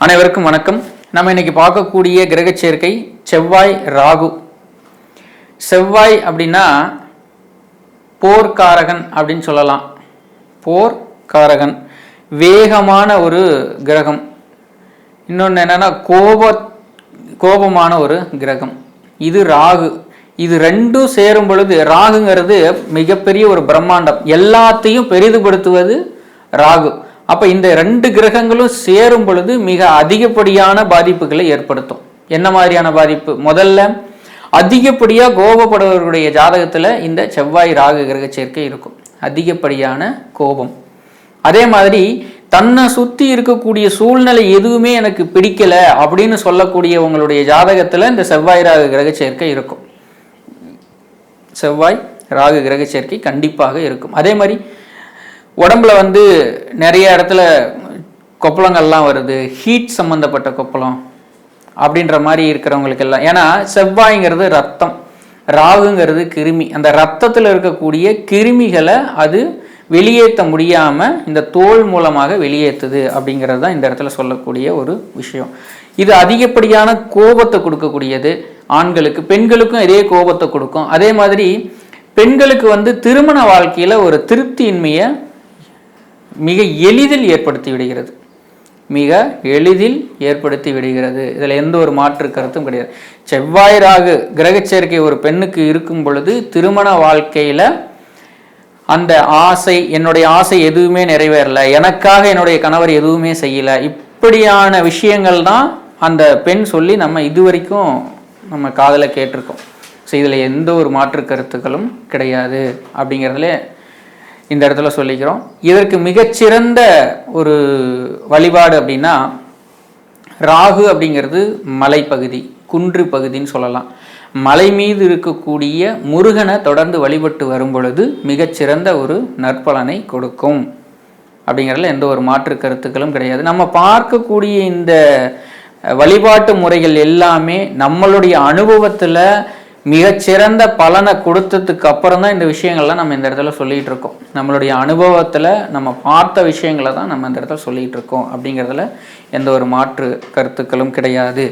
அனைவருக்கும் வணக்கம். நம்ம இன்னைக்கு பார்க்கக்கூடிய கிரக சேர்க்கை செவ்வாய் ராகு. செவ்வாய் அப்படின்னா போர்க்காரகன் அப்படின்னு சொல்லலாம். போர்க்காரகன். வேகமான ஒரு கிரகம். இன்னொன்று என்னன்னா கோப கோபமான ஒரு கிரகம். இது ராகு. இது ரெண்டும் சேரும் பொழுது ராகுங்கிறது மிகப்பெரிய ஒரு பிரம்மாண்டம். எல்லாத்தையும் பெரிதுபடுத்துவது ராகு. அப்ப இந்த ரெண்டு கிரகங்களும் சேரும் பொழுது மிக அதிகப்படியான பாதிப்புகளை ஏற்படுத்தும். என்ன மாதிரியான பாதிப்பு? முதல்ல அதிகப்படியாக கோபப்படுபவர்களுடைய ஜாதகத்துல இந்த செவ்வாய் ராகு கிரக சேர்க்கை இருக்கும். அதிகப்படியான கோபம். அதே மாதிரி தன்னை சுத்தி இருக்கக்கூடிய சூழ்நிலை எதுவுமே எனக்கு பிடிக்கல அப்படின்னு சொல்லக்கூடியவங்களுடைய ஜாதகத்துல இந்த செவ்வாய் ராகு கிரக சேர்க்கை இருக்கும். செவ்வாய் ராகு கிரக சேர்க்கை கண்டிப்பாக இருக்கும். அதே மாதிரி உடம்புல வந்து நிறைய இடத்துல கொப்பளங்கள்லாம் வருது ஹீட் சம்மந்தப்பட்ட கொப்பளம் அப்படின்ற மாதிரி இருக்கிறவங்களுக்கு எல்லாம். ஏன்னா செவ்வாய்ங்கிறது ரத்தம் ராகுங்கிறது கிருமி. அந்த ரத்தத்தில் இருக்கக்கூடிய கிருமிகளை அது வெளியேற்ற முடியாமல் இந்த தோல் மூலமாக வெளியேற்றுது அப்படிங்கிறது தான் இந்த இடத்துல சொல்லக்கூடிய ஒரு விஷயம். இது அதிகப்படியான கோபத்தை கொடுக்கக்கூடியது ஆண்களுக்கு. பெண்களுக்கும் இதே கோபத்தை கொடுக்கும். அதே மாதிரி பெண்களுக்கு வந்து திருமண வாழ்க்கையில் ஒரு திருப்தியின்மையை மிக எளிதில் ஏற்படுத்தி விடுகிறது. மிக எளிதில் ஏற்படுத்தி விடுகிறது. இதில் எந்த ஒரு மாற்று கருத்தும் கிடையாது. செவ்வாய் ராகு கிரக சேர்க்கை ஒரு பெண்ணுக்கு இருக்கும் பொழுது திருமண வாழ்க்கையில் அந்த ஆசை என்னுடைய ஆசை எதுவுமே நிறைவேறல. எனக்காக என்னுடைய கணவர் எதுவுமே செய்யலை. இப்படியான விஷயங்கள் தான் அந்த பெண் சொல்லி நம்ம இதுவரைக்கும் நம்ம காதலை கேட்டிருக்கோம். ஸோ இதில் எந்த ஒரு மாற்று கருத்துக்களும் கிடையாது. அப்படிங்கிறதுல இந்த இடத்துல சொல்லிக்கிறோம். இதற்கு மிகச்சிறந்த ஒரு வழிபாடு அப்படின்னா ராகு அப்படிங்கிறது மலைப்பகுதி குன்று பகுதின்னு சொல்லலாம். மலை மீது இருக்கக்கூடிய முருகனை தொடர்ந்து வழிபட்டு வரும் பொழுது மிகச்சிறந்த ஒரு நற்பலனை கொடுக்கும். அப்படிங்கிறதுல எந்த ஒரு மாற்று கருத்துக்களும் கிடையாது. நம்ம பார்க்கக்கூடிய இந்த வழிபாட்டு முறைகள் எல்லாமே நம்மளுடைய அனுபவத்தில் மிகச்சிறந்த பலனை கொடுத்ததுக்கு அப்புறம் தான் இந்த விஷயங்கள்லாம் நம்ம இந்த இடத்துல சொல்லிட்டு இருக்கோம். நம்மளுடைய அனுபவத்தில் நம்ம பார்த்த விஷயங்களை தான் நம்ம இந்த இடத்துல சொல்லிட்டு இருக்கோம். அப்படிங்கிறதுல எந்த ஒரு மாற்று கருத்துக்களும் கிடையாது.